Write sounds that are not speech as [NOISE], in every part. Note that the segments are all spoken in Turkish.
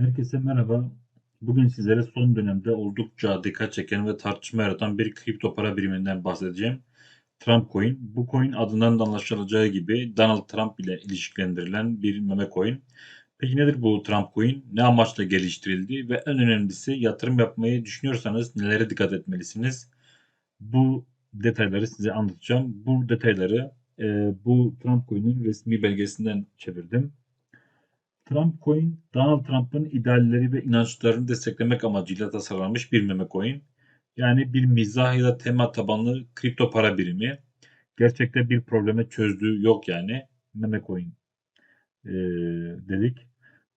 Herkese merhaba. Bugün sizlere son dönemde oldukça dikkat çeken ve tartışma yaratan bir kripto para biriminden bahsedeceğim. Trump Coin. Bu coin adından da anlaşılacağı gibi Donald Trump ile ilişkilendirilen bir meme coin. Peki nedir bu Trump Coin? Ne amaçla geliştirildi? Ve en önemlisi yatırım yapmayı düşünüyorsanız nelere dikkat etmelisiniz? Bu detayları size anlatacağım. Bu detayları e, bu Trump Coin'in resmi belgesinden çevirdim. Trump Coin, Donald Trump'ın idealleri ve inançlarını desteklemek amacıyla tasarlanmış bir meme coin. Yani bir mizah ya da tema tabanlı kripto para birimi. Gerçekte bir probleme çözdüğü yok yani. Meme coin e, dedik.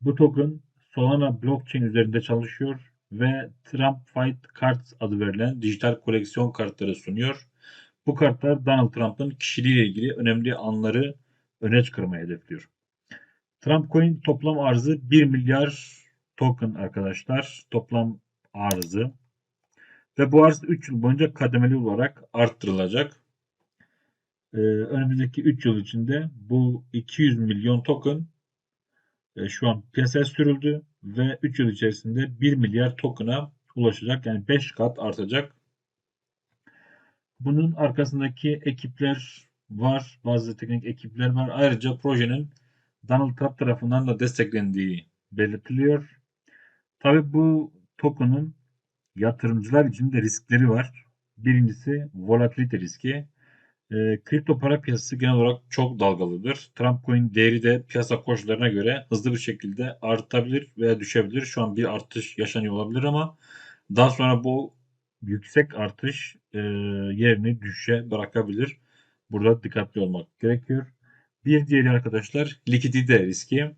Bu token Solana blockchain üzerinde çalışıyor ve Trump Fight Cards adı verilen dijital koleksiyon kartları sunuyor. Bu kartlar Donald Trump'ın kişiliğiyle ilgili önemli anları öne çıkarmayı hedefliyor. Trump Coin toplam arzı 1 milyar token arkadaşlar. Toplam arzı. Ve bu arz 3 yıl boyunca kademeli olarak arttırılacak. Ee, önümüzdeki 3 yıl içinde bu 200 milyon token e, şu an piyasaya sürüldü ve 3 yıl içerisinde 1 milyar token'a ulaşacak. Yani 5 kat artacak. Bunun arkasındaki ekipler var. Bazı teknik ekipler var. Ayrıca projenin Donald Trump tarafından da desteklendiği belirtiliyor. Tabi bu token'ın yatırımcılar için de riskleri var. Birincisi volatilite riski. E, kripto para piyasası genel olarak çok dalgalıdır. Trump coin değeri de piyasa koşullarına göre hızlı bir şekilde artabilir veya düşebilir. Şu an bir artış yaşanıyor olabilir ama daha sonra bu yüksek artış e, yerini düşe bırakabilir. Burada dikkatli olmak gerekiyor. Bir diğeri arkadaşlar likidite riski.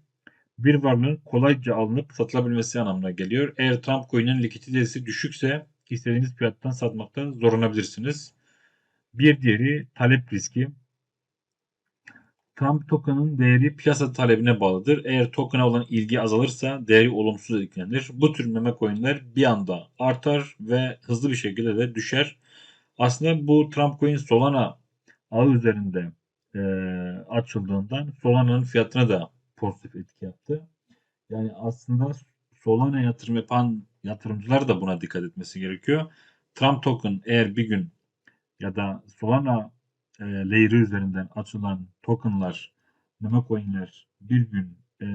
Bir varlığın kolayca alınıp satılabilmesi anlamına geliyor. Eğer Trump coin'in likiditesi düşükse istediğiniz fiyattan satmakta zorlanabilirsiniz. Bir diğeri talep riski. Trump token'ın değeri piyasa talebine bağlıdır. Eğer token'a olan ilgi azalırsa değeri olumsuz etkilenir. Bu tür meme coin'ler bir anda artar ve hızlı bir şekilde de düşer. Aslında bu Trump coin Solana ağı üzerinde e, açıldığından Solana'nın fiyatına da pozitif etki yaptı. Yani aslında Solana yatırım yapan yatırımcılar da buna dikkat etmesi gerekiyor. Trump token eğer bir gün ya da Solana e, layer'ı üzerinden açılan tokenlar, meme coin'ler bir gün e,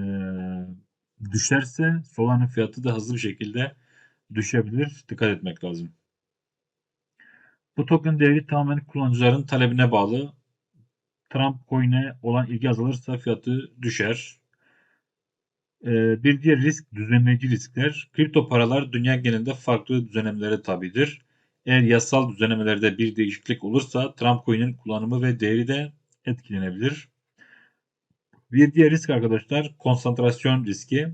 düşerse Solana fiyatı da hızlı bir şekilde düşebilir. Dikkat etmek lazım. Bu token değeri tamamen kullanıcıların talebine bağlı. Trump coin'e olan ilgi azalırsa fiyatı düşer. Ee, bir diğer risk düzenleyici riskler. Kripto paralar dünya genelinde farklı düzenlemelere tabidir. Eğer yasal düzenlemelerde bir değişiklik olursa Trump coin'in kullanımı ve değeri de etkilenebilir. Bir diğer risk arkadaşlar konsantrasyon riski.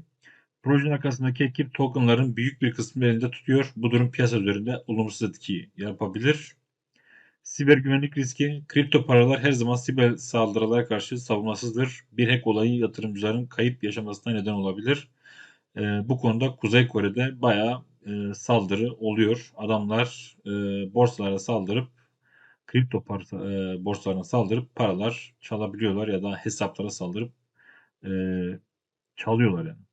Projenin arkasındaki ekip tokenların büyük bir kısmını elinde tutuyor. Bu durum piyasa üzerinde olumsuz etki yapabilir. Siber güvenlik riski, kripto paralar her zaman siber saldırılara karşı savunmasızdır. Bir hack olayı yatırımcıların kayıp yaşamasına neden olabilir. E, bu konuda Kuzey Kore'de bayağı e, saldırı oluyor. Adamlar e, borsalara saldırıp kripto parça, e, borsalarına saldırıp paralar çalabiliyorlar ya da hesaplara saldırıp e, çalıyorlar yani.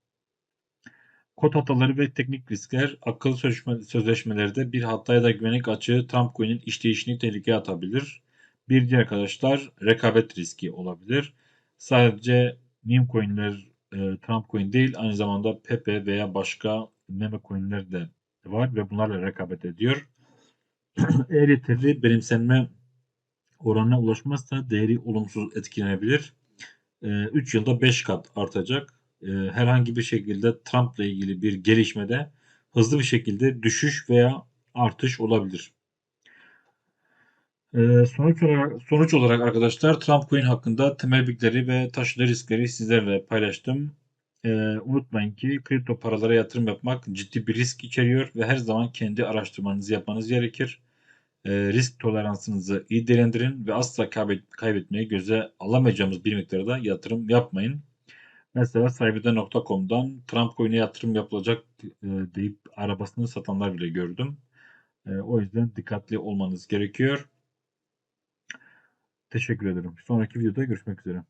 Kod hataları ve teknik riskler akıllı sözleşmelerde bir hata ya da güvenlik açığı Trump coin'in işleyişini tehlikeye atabilir. Bir diğer arkadaşlar rekabet riski olabilir. Sadece meme coin'ler e, Trump coin değil aynı zamanda Pepe veya başka meme coin'ler de var ve bunlarla rekabet ediyor. [CLEARS THROAT] Eğer yeterli benimsenme oranına ulaşmazsa değeri olumsuz etkilenebilir. 3 e, yılda 5 kat artacak. E, herhangi bir şekilde Trump'la ilgili bir gelişmede hızlı bir şekilde düşüş veya artış olabilir. E, sonuç olarak, sonuç olarak arkadaşlar Trump Coin hakkında temel bilgileri ve taşıdığı riskleri sizlerle paylaştım. E, unutmayın ki kripto paralara yatırım yapmak ciddi bir risk içeriyor ve her zaman kendi araştırmanızı yapmanız gerekir. E, risk toleransınızı iyi değerlendirin ve asla kaybet, kaybetmeyi göze alamayacağımız bir miktarda yatırım yapmayın. Mesela sahibinden.com'dan Trump coin'e yatırım yapılacak e, deyip arabasını satanlar bile gördüm. E, o yüzden dikkatli olmanız gerekiyor. Teşekkür ederim. Sonraki videoda görüşmek üzere.